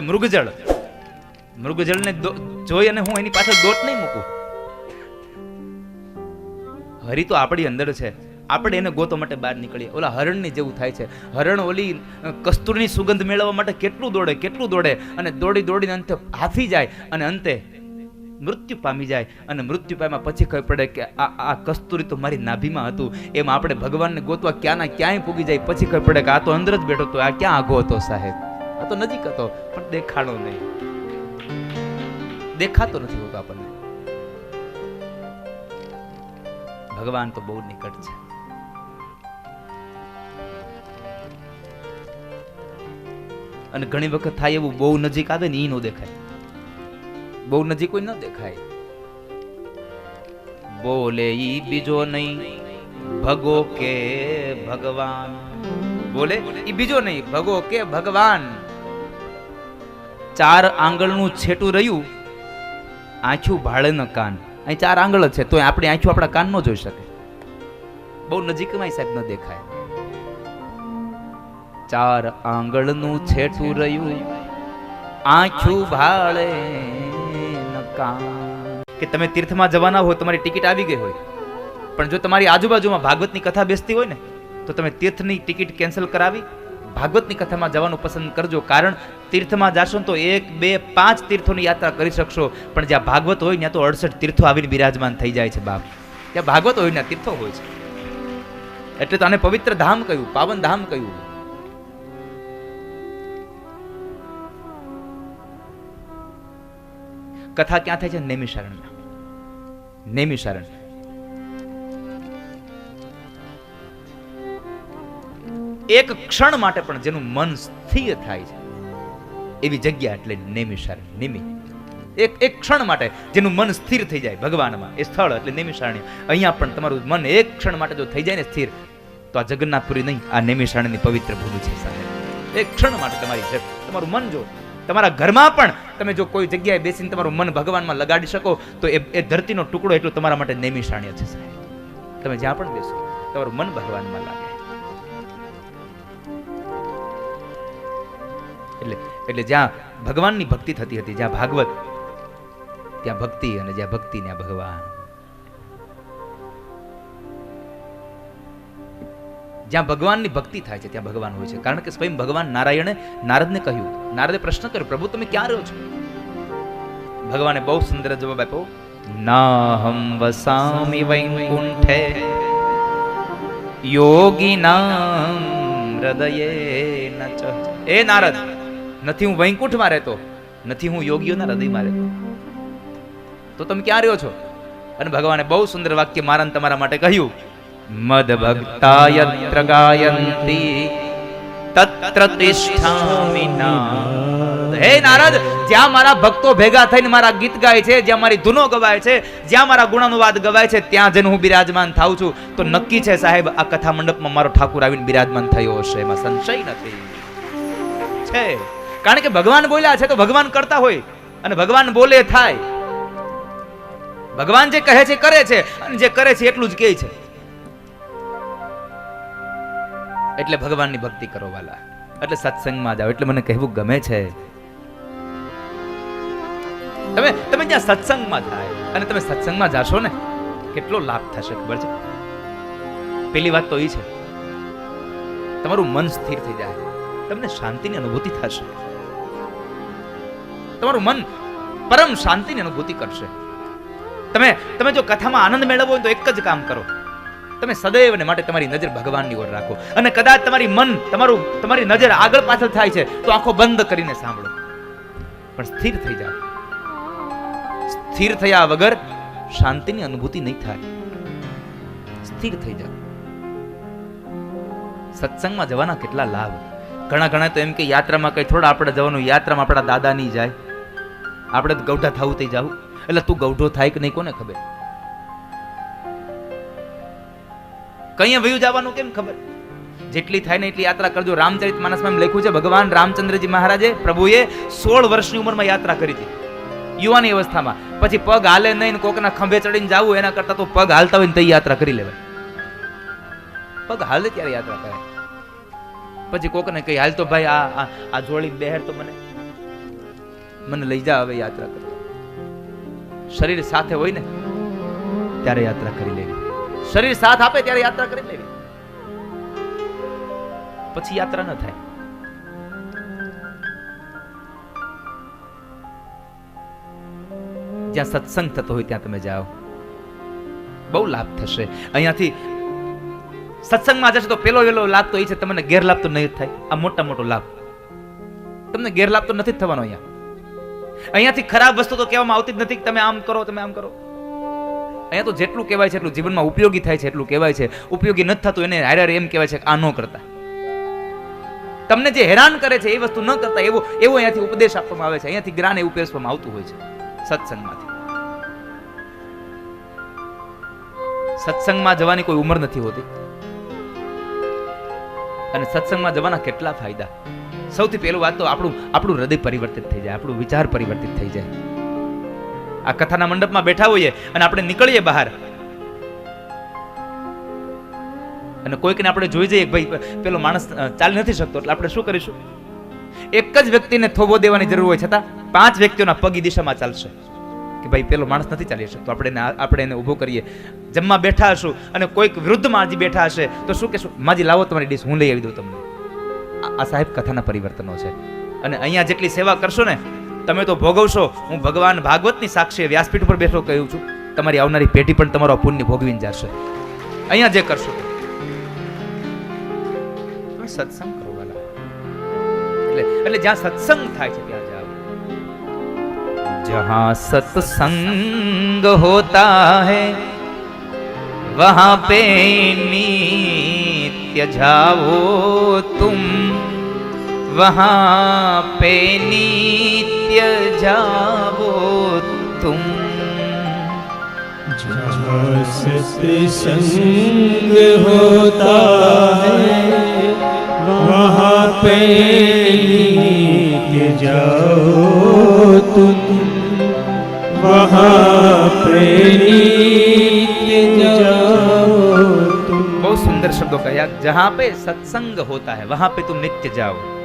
મૃગજળ. મૃગજળને જોઈ અને હું એની પાછળ દોટ નહીં મૂકું. હરી તો આપણી અંદર છે. આપણે એને ગોતો માટે બહાર નીકળીએ. ઓલા હરણની જેવું થાય છે. હરણ ઓલી કસ્તુરની સુગંધ મેળવવા માટે કેટલું દોડે કેટલું દોડે? અને દોડી દોડીને અંતે હાફી જાય અને અંતે મૃત્યુ પામી જાય. અને મૃત્યુ પામ્યા પછી ખબર પડે કે આ આ કસ્તુરી તો મારી નાભીમાં હતું. એમ આપણે ભગવાનને ગોતવા ક્યાંના ક્યાંય પૂગી જાય. પછી ખબર પડે કે આ તો અંદર જ બેઠો હતો. આ ક્યાં આગો હતો સાહેબ? આ તો નજીક હતો, પણ દેખાણો નહીં. દેખાતો નથી હોતો આપણને. ભગવાન તો બહુ નિકટ છે. અને ઘણી વખત થાય એવું બહુ નજીક આવે ને ઈ ન દેખાય. બહુ નજીક કોઈ ન દેખાય. બોલે ઈ બીજો નહીં, ભગો કે ભગવાન. બોલે, ઈ બીજો નહીં, ભગો કે ભગવાન. ચાર આંગળનું છેટું રહ્યું, આંખ્યું ભાળે ન કાન. અહીં ચાર આંગળ છે તો આપણી આંખ્યું આપણા કાન ન જોઈ શકે. બહુ નજીકમાં સાહેબ ન દેખાય. ચાર આંગળનું છેટું રહ્યું, આંખ્યું ભાળે કાન. કે તમે તીર્થમાં જવાના હોય તમારી ટિકિટ આવી ગઈ હોય. પણ જો તમારી આજુબાજુમાં ભાગવતની કથા બેસતી હોય ને, તો તમે તીર્થની ટિકિટ કેન્સલ કરાવી ભાગવતની કથામાં જવાનું પસંદ કરજો. કારણ તીર્થમાં જાશો તો એક, બે, પાંચ તીર્થોની યાત્રા કરી શકશો. પણ જ્યાં ભાગવત હોય ત્યાં તો અડસઠ તીર્થો આવીને બિરાજમાન થઈ જાય છે બાપ. ત્યાં ભાગવત હોય ત્યાં તીર્થો હોય છે. એટલે તો આને પવિત્ર ધામ કહ્યું, પાવન ધામ કહ્યું. કથા ક્યાં થાય છે? નેમિશારણમાં નેમિશારણ એક ક્ષણ માટે પણ જેનું મન સ્થિર થાય છે. એવી જગ્યા એટલે નેમિશારણ નિમિ. એક એક ક્ષણ માટે જેનું મન સ્થિર થઈ જાય ભગવાનમાં. એ સ્થળ એટલે નેમિશારણ્ય અહીંયા પણ તમારું મન એક ક્ષણ માટે જો થઈ જાય ને સ્થિર, તો આ જગન્નાથપુરી નહીં, આ નેમિશારણ્યની પવિત્ર ભૂમિ છે સાહેબ. એક ક્ષણ માટે તમારી તમારું મન જો, તમારા ઘરમાં પણ તમે જો કોઈ જગ્યાએ બેસીને તમારું મન ભગવાનમાં લગાડી શકો, તો એ એ ધરતીનો ટુકડો એટલો તમારા માટે નેમિશારણ્ય છે સાહેબ. તમે જ્યાં પણ બેસો, તમારું મન ભગવાનમાં લાગે. એટલે એટલે જ્યાં ભગવાનની ભક્તિ થતી હતી, જ્યાં ભાગવત, ત્યાં ભક્તિ અને જ્યાં ભક્તિ, ત્યાં ભગવાન. જ્યાં ભગવાનની ભક્તિ થાય છે, ત્યાં ભગવાન હોય છે. કારણ કે સ્વયં ભગવાન નારાયણે નારદને કહ્યું. નારદે પ્રશ્ન કર્યો, પ્રભુ, તમે ક્યાં રહ્યો છો? ભગવાને બહુ સુંદર જવાબ આપ્યો, નાહમ વસામિ વૈકુંઠે યોગીનામ હૃદયે ન એ નારદ નથી હું વૈકુંઠમાં રહેતો, નથી હું યોગીઓના હૃદયમાં રહેતો. તો તમે ક્યાં રહ્યો છો? અને ભગવાને બહુ સુંદર વાક્ય મારા તમારા માટે કહ્યું. મદ ભક્તાયત્ર ગાયંતી, તત્ર તિષ્ઠામિ હે નારદ, જ્યાં મારા ભક્તો ભેગા થઈને મારા ગીત ગાય છે, જ્યાં મારી ધૂનો ગવાય છે, જ્યાં મારા ગુણાનુવાદ ગવાય છે, ત્યાં જઈને હું બિરાજમાન થાઉં છું. તો નક્કી છે સાહેબ, આ કથા મંડપમાં મારો ઠાકુર આવીને બિરાજમાન થયો હશે, એમાં સંશય નથી. છે. કારણ કે ભગવાન બોલ્યા છે તો ભગવાન કરતા હોય અને ભગવાન બોલે થાય. ભગવાન જે કહે છે કરે છે અને જે કરે છે એટલું જ કહે છે. એટલે ભગવાનની ભક્તિ કરો વાલા. એટલે સત્સંગમાં જાઓ. એટલે મને કહેવું ગમે છે. તમે તમે જ્યાં સત્સંગમાં થાય અને તમે સત્સંગમાં જાશો ને, કેટલો લાભ થશે ખબર છે? પેલી વાત તો એ છે. તમારું મન સ્થિર થઈ જાય. તમને શાંતિની અનુભૂતિ થશે. તમારું મન પરમ શાંતિની અનુભૂતિ કરશે. તમે તમે જો કથામાં આનંદ મેળવવો હોય તો એક જ કામ કરો. તમે સદૈવને માટે તમારી નજર ભગવાનની ઓર રાખો. અને કદાચ તમારી મન તમારું, તમારી નજર આગળ પાછળ થાય છે, તો આંખો બંધ કરીને સાંભળો. પણ સ્થિર થઈ જાઓ. સ્થિર થયા વગર શાંતિની અનુભૂતિ નહીં થાય. સ્થિર થઈ જાઓ. સત્સંગમાં જવાના કેટલા લાભ. ઘણા ઘણા તો એમ કે યાત્રામાં કઈ થોડા આપણે જવાનું, યાત્રામાં આપણા દાદા નહીં જાય. આપણે ગૌઢા થવું થઈ જાવ એટલે તું ગૌઢો થાય કે નહીં કોને ખબર? કઈ વયું જવાનું કેમ ખબર? જેટલી થાય ને એટલી યાત્રા કરજો. રામચરિત માનસમાં એમ લખ્યું છે, ભગવાન રામચંદ્રજી મહારાજે પ્રભુએ સોળ વર્ષની ઉંમરમાં યાત્રા કરી હતી. યુવાની અવસ્થામાં. પછી પગ હાલે નહીં કોકના ખંભે ચડીને જવું, એના કરતા તો પગ હાલતા હોય ને તઈ યાત્રા કરી લેવાય. પગ હાલે ત્યારે યાત્રા કરે પછી કોકને કઈ હાલ તો ભાઈ, આ- આ જોડી બેહેર તો મને મને લઈ જા હવે યાત્રા કરવા શરીર સાથે હોય ને, ત્યારે યાત્રા કરી લેવી. શરીર સાથ આપે ત્યારે યાત્રા કરી લેવી. પછી યાત્રા ન થાય. જ્યાં સત્સંગ થતો હોય ત્યાં તમે જાઓ. બહુ લાભ થશે. અહીંયાથી સત્સંગમાં જશે તો પેલો વેલો લાભ તો એ છે, તમને ગેરલાભ તો નહીં થાય. આ મોટા મોટો લાભ. તમને ગેરલાભ તો નથી થવાનો અહીંયા. અહીંયાથી ખરાબ વસ્તુ તો કહેવામાં આવતી જ નથી કે તમે આમ કરો, તમે આમ કરો. અહીંયા તો જેટલું કહેવાય છે એટલું જીવનમાં ઉપયોગી થાય છે, એટલું કહેવાય છે. ઉપયોગી નથી થતું, એને હારે એમ કહેવાય છે કે આ ન કરતા. તમને જે હેરાન કરે છે એ વસ્તુ ન કરતા, એવો એવો અહીંયાથી ઉપદેશ આપવામાં આવે છે. અહીંયાથી જ્ઞાન એવું પેરસવામાં આવતું હોય છે. સત્સંગમાંથી. સત્સંગમાં જવાની કોઈ ઉંમર નથી હોતી. અને સત્સંગમાં જવાના કેટલા ફાયદા? સૌથી પહેલું વાત તો આપણું આપણું હૃદય પરિવર્તિત થઈ જાય, આપણું વિચાર પરિવર્તિત થઈ જાય. આ કથાના મંડપમાં બેઠા હોઈએ અને આપણે નીકળીએ બહાર. અને કોઈકને આપણે જોઈ જઈએ ભાઈ, પેલો માણસ ચાલી નથી શકતો, એટલે આપણે શું કરીશું? એક જ વ્યક્તિને થોબો દેવાની જરૂર હોય છતાં પાંચ વ્યક્તિઓના પગી દિશામાં ચાલશે. કે ભાઈ, પેલો માણસ નથી ચાલી શકતો, આપણે એને આપણે એને ઊભો કરીએ. જમવા બેઠા હશું અને કોઈક વૃદ્ધ માજી બેઠા હશે, તો શું કહેશું? માજી, લાવો તમારી ડીશ, હું લઈ આવી દઉં તમને. આ- આ સાહેબ કથાના પરિવર્તનો છે અને અહીંયા જેટલી સેવા કરશો ને તમે તો ભોગવશો હું ભગવાન ભાગવતની સાક્ષી વ્યાસપીઠ ઉપર બેઠો કહ્યું છું તમારી આવનારી પેઢી પણ તમારો આ પુણ્ય ભોગવીને જશે અહીંયા જે કરશો તમે સત્સંગ કરો વાલા. એટલે એટલે જ્યાં સત્સંગ થાય છે ત્યાં જાઓ जहाँ सत्संग होता है वहाँ पे नित्य जाओ तुम वहाँ पे नित्य जाओ तुम। सत्संग होता है वहाँ पे नित्य जाओ तुम। वहाँ पे नित्य जाओ तुम। बहुत सुंदर शब्दों का यार जहाँ पे सत्संग होता है वहाँ पे तुम नित्य जाओ।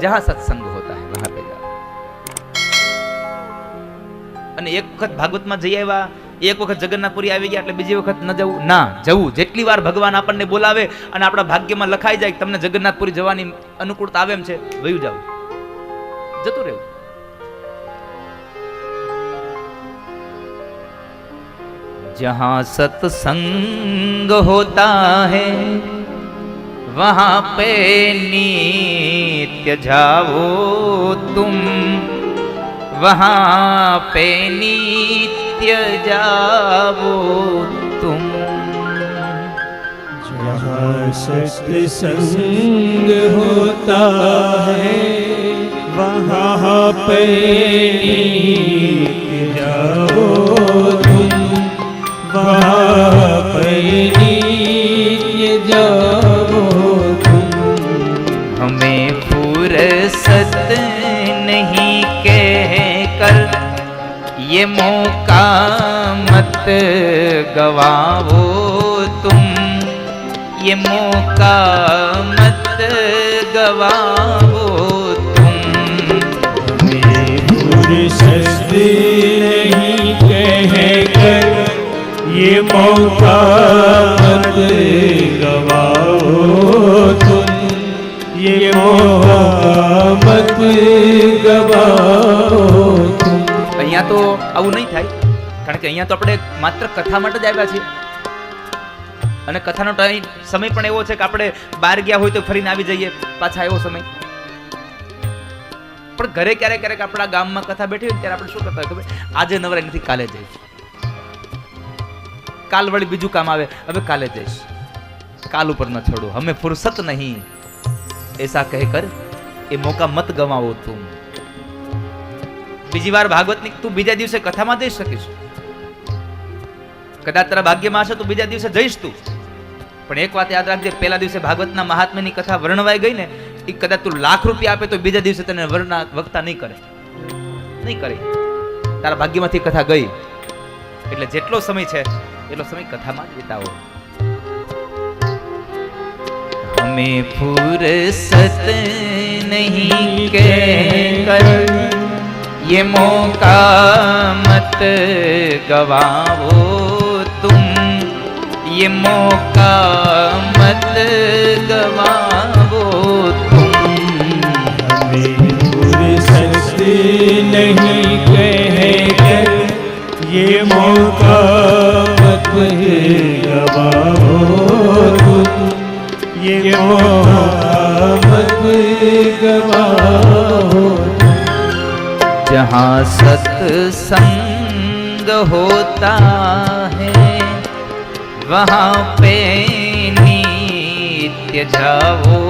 जहाँ सत्संग होता है वहाँ पे जाओ અને એક વખત ભાગવતમાં જઈ આવ્યા એક વખત જગન્નાથપુરી આવી ગયા એટલે બીજી વખત ન જવું ના જવું જેટલી વાર ભગવાન આપણને બોલાવે અને આપણા ભાગ્યમાં લખાઈ જાય કે તમને જગન્નાથપુરી જવાની અનુકૂળતા આવે એમ છે વયું જવું જતું રહેવું जहाँ सत्संग होता है वहाँ पे नित्य जाओ तुम। वहाँ पे नित्य जाओ तुम। जहाँ सत्संग होता है, वहाँ पे नित्य जाओ तुम। वहाँ पे नित्य जाओ हमें फुर्सत नहीं कह कर ये मौका मत गवाओ तुम ये मौका मत गवाओ तुम हमें फुर्सत नहीं कह कर ये मौका मत गवाओ तुम ये मौका मत गवाओ तुम અહીંયા તો આવું નહીં થાય કારણ કે અહીંયા તો આપણે માત્ર કથા માટે જ આવ્યા છીએ અને કથાનો ટાઈમ સમય પણ એવો છે કે આપણે બહાર ગયા હોય તો ફરીને આવી જઈએ પાછા એવો સમય પણ ઘરે ક્યારેક ક્યારેક આપણા ગામમાં કથા બેઠી હોય ને ત્યારે આપણે શું કરતા હોય ખબર આજે નવરાઈ નથી કાલે જઈશ કાલ વળી બીજું કામ આવે હવે કાલે જઈશ કાલ ઉપર ન છોડો હમે ફુરસત નહીં એસા કહે કર એ મોકા મત ગવાવો તું. બીજી વાર ભાગવતની તું બીજા દિવસે કથામાં જઈ શકીશ. કદાચ તારા ભાગ્યમાં હશે તો બીજા દિવસે જઈશ તું. પણ એક વાત યાદ રાખજે પહેલા દિવસે ભાગવતના મહાત્મ્યની કથા વર્ણવાઈ ગઈ ને એ કદાચ તું લાખ રૂપિયા આપે તો બીજા દિવસે તને વર્ણના વક્તા નહીં કરે. નહીં કરે. તારા ભાગ્યમાંથી કથા ગઈ. એટલે જેટલો સમય છે, એટલો સમય કથામાં જ વિતાવો. हमें फुर्सत नहीं कहकर ये मौका मत गवाओ तुम ये मौका मत गवाओ तुम हमें फुर्सत नहीं कह कर ये मौका गवाओ जहाँ सत्संग होता है वहाँ पे नित्य जाओ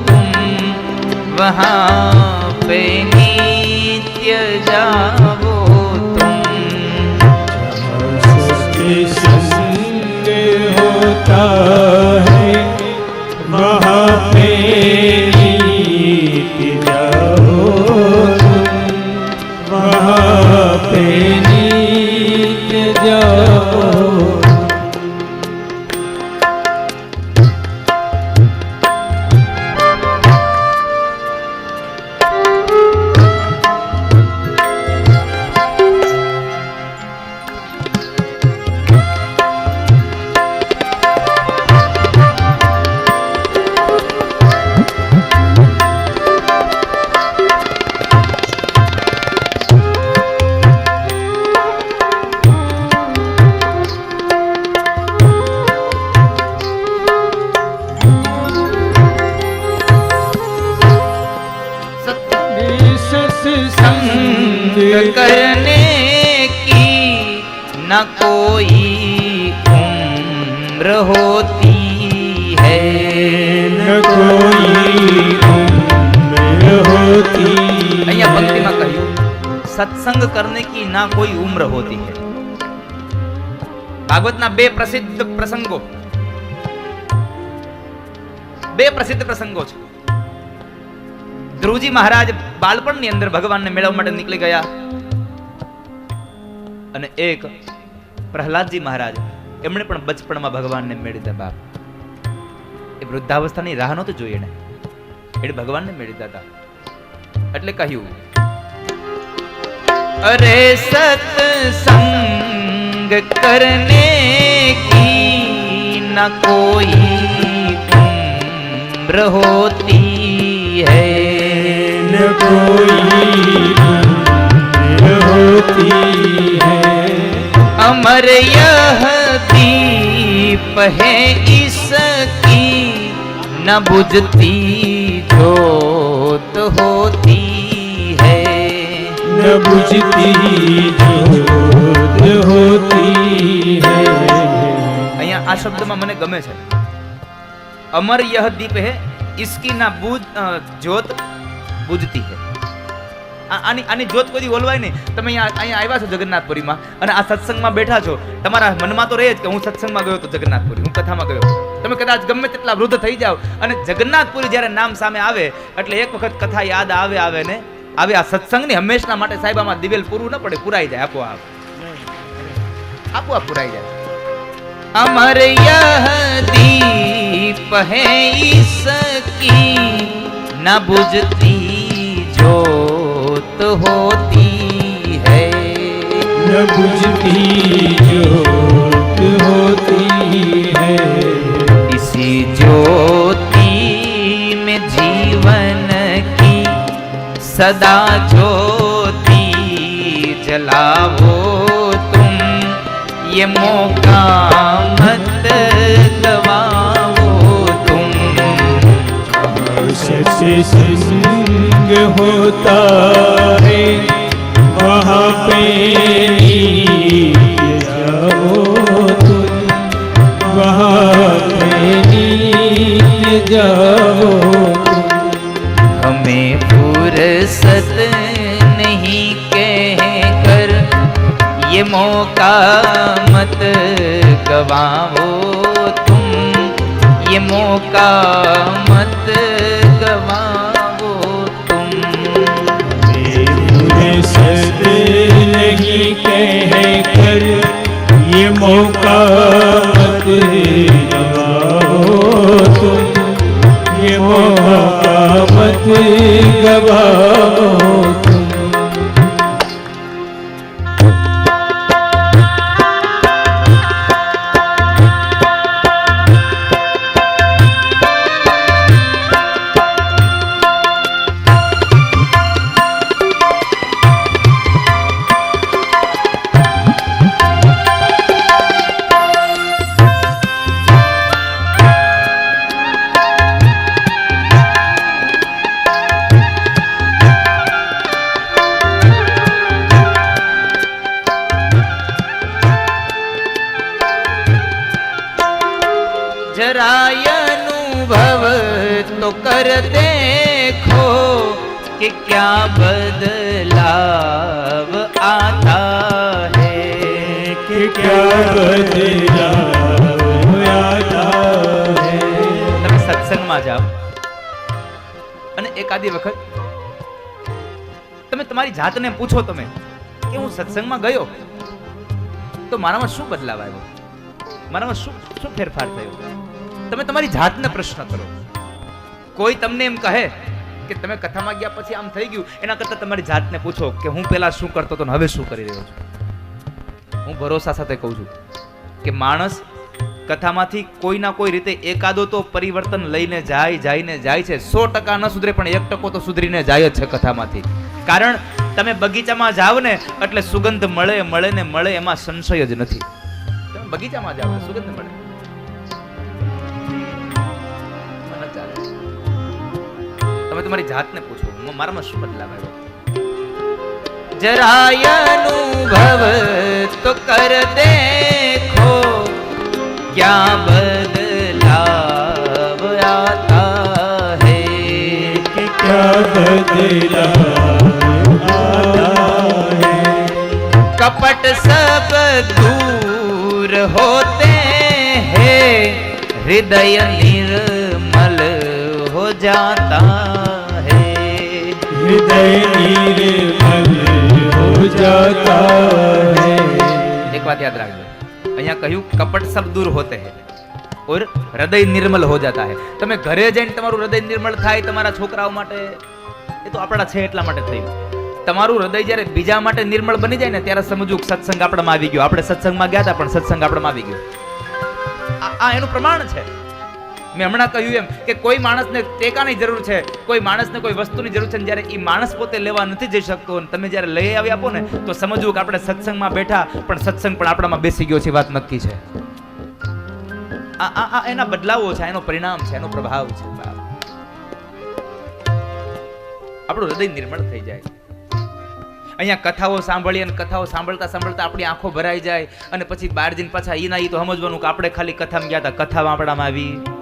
तुम वहाँ पे नित्य जाओ અહીંયા પંક્તિમાં કહ્યું સત્સંગ કરને કી ના કોઈ ઉમ્ર હોતી હૈ. ભાગવતના બે પ્રસિદ્ધ પ્રસંગો. બે પ્રસિદ્ધ પ્રસંગો છે. ધ્રુવજી મહારાજ બાળપણની અંદર ભગવાનને મેળવવા માટે નીકળી ગયા. અને એક પ્રહલાદજી મહારાજ એમણે પણ બચપણમાં ભગવાનને મેળવી દીધા બાપ. એ વૃદ્ધાવસ્થાની રાહ નહોતી જોઈ એને એટલે ભગવાનને મેળવી દીધા હતા એટલે કહ્યું અરે સત્સંગ કરને કી ન કોઈ ઉમ્ર હોતી है न कोई उम्र होती है अमर यह दीप है इसकी न बुझती जोत होती है न बुझती जोत होती है અહીંયા આ શબ્દમાં મને ગમે છે અમર યહ દીપ હે इसकी ના બુજ અ, જ્યોત બુજતી હે આ- આની આની જ્યોત કોઈ દી ઓલવાય નહીં તમે અહીંયા અહીંયા આવ્યા છો જગન્નાથપુરીમાં અને આ સત્સંગમાં બેઠા છો તમારા મનમાં તો રહે જ કે હું સત્સંગમાં ગયો તો જગન્નાથપુરી હું કથામાં ગયો તમે કદાચ ગમે તેટલા વૃદ્ધ થઈ જાઓ અને જગન્નાથપુરી જ્યારે નામ સામે આવે એટલે એક વખત કથા યાદ આવે આવે ને આવે આ સત્સંગની હંમેશના માટે સાહેબ આમાં દિવેલ પૂરું ન પડે પુરાઈ જાય આપોઆપ આપોઆપ પુરાઈ જાય अमर यह दीप है इसकी न बुझती जोत होती है न बुझती जोत होती है સદા જ્યોતિ જલાવો તુમ યે મોકા મત દવાવો તુમ સચે સંગ હોતા હે વહા પે જાઓ તુમ વહા પે જાઓ मत गवाओ तुम ये मौका मत बदलाव आता है कि क्या बदलाव आता है તમે સત્સંગમાં જાઓ અને એકાદી વખત તમે તમારી જાતને પૂછો તમે કે હું સત્સંગમાં ગયો તો મારામાં શું બદલાવ આવ્યો મારામાં શું શું ફેરફાર થયો તમે તમારી જાતને પ્રશ્ન કરો કોઈ તમને એમ કહે કે તમે કથામાં ગયા પછી આમ થઈ ગયું, એના કરતાં તમારી જાતને પૂછો કે હું પહેલા શું કરતો હતો હવે શું કરી રહ્યો છું? હું ભરોસા સાથે કહું છું કે માણસ કથામાંથી કોઈ ના કોઈ રીતે એકાદો તો પરિવર્તન લઈને જાય જાયને જાય છે. સો ટકા ન સુધરે, પણ એક ટકો તો સુધરીને જાય જ છે કથામાંથી. કારણ તમે બગીચામાં જાવ ને, એટલે સુગંધ મળે મળે ને મળે એમાં સંશય જ નથી. તમે બગીચામાં જાવ સુગંધ મળે. તમે તમારી જાતને પૂછો. હું મારામાં શું બદલાવ આવ્યો? જરાયનું ભવ તો કર દેખો, ક્યાં બદલાવ આતા હે? કે ક્યાં બદલાવ કપટ સબ દૂર હોતે હે, હૃદય નિર્ जाता है हृदय निर्मल हो जाता है એક વાત યાદ રાખજો અહીંયા કહ્યું કપટ સબ દૂર હોતે હે ઓર હૃદય નિર્મલ હો જાતા હે તમે ઘરે જઈને તમારું હૃદય નિર્મળ થાય તમારા છોકરાઓ માટે એ તો આપણા છે એટલા માટે થયું તમારું હૃદય જ્યારે બીજા માટે નિર્મળ બની જાય ને ત્યારે સમજવું કે સત્સંગ આપણામાં આવી ગયો આપણે સત્સંગમાં ગયા હતા પણ સત્સંગ આપણામાં આવી ગયો આ- આ એનું પ્રમાણ છે મેં હમણાં કહ્યું એમ કે કોઈ માણસને ટેકાની જરૂર છે, કોઈ માણસને કોઈ વસ્તુની જરૂર છે ને જ્યારે એ માણસ પોતે લેવા નથી જઈ શકતો અને તમે જ્યારે લઈ આવી આપો ને, તો સમજવું કે આપણે સત્સંગમાં બેઠા, પણ સત્સંગ પણ આપણામાં બેસી ગયો છે વાત નક્કી છે. આ આ આ એના બદલાવો છે એનો પરિણામ છે, એનો પ્રભાવ છે. આપણું હૃદય નિર્મળ થઈ જાય. અહીંયા કથાઓ સાંભળી અને કથાઓ સાંભળતા સાંભળતા આપણી આંખો ભરાઈ જાય અને પછી બાર દિન પાછા એના ઈ તો સમજવાનું કે આપણે ખાલી કથામાં ગયા હતા, કથા આપણામાં આવી.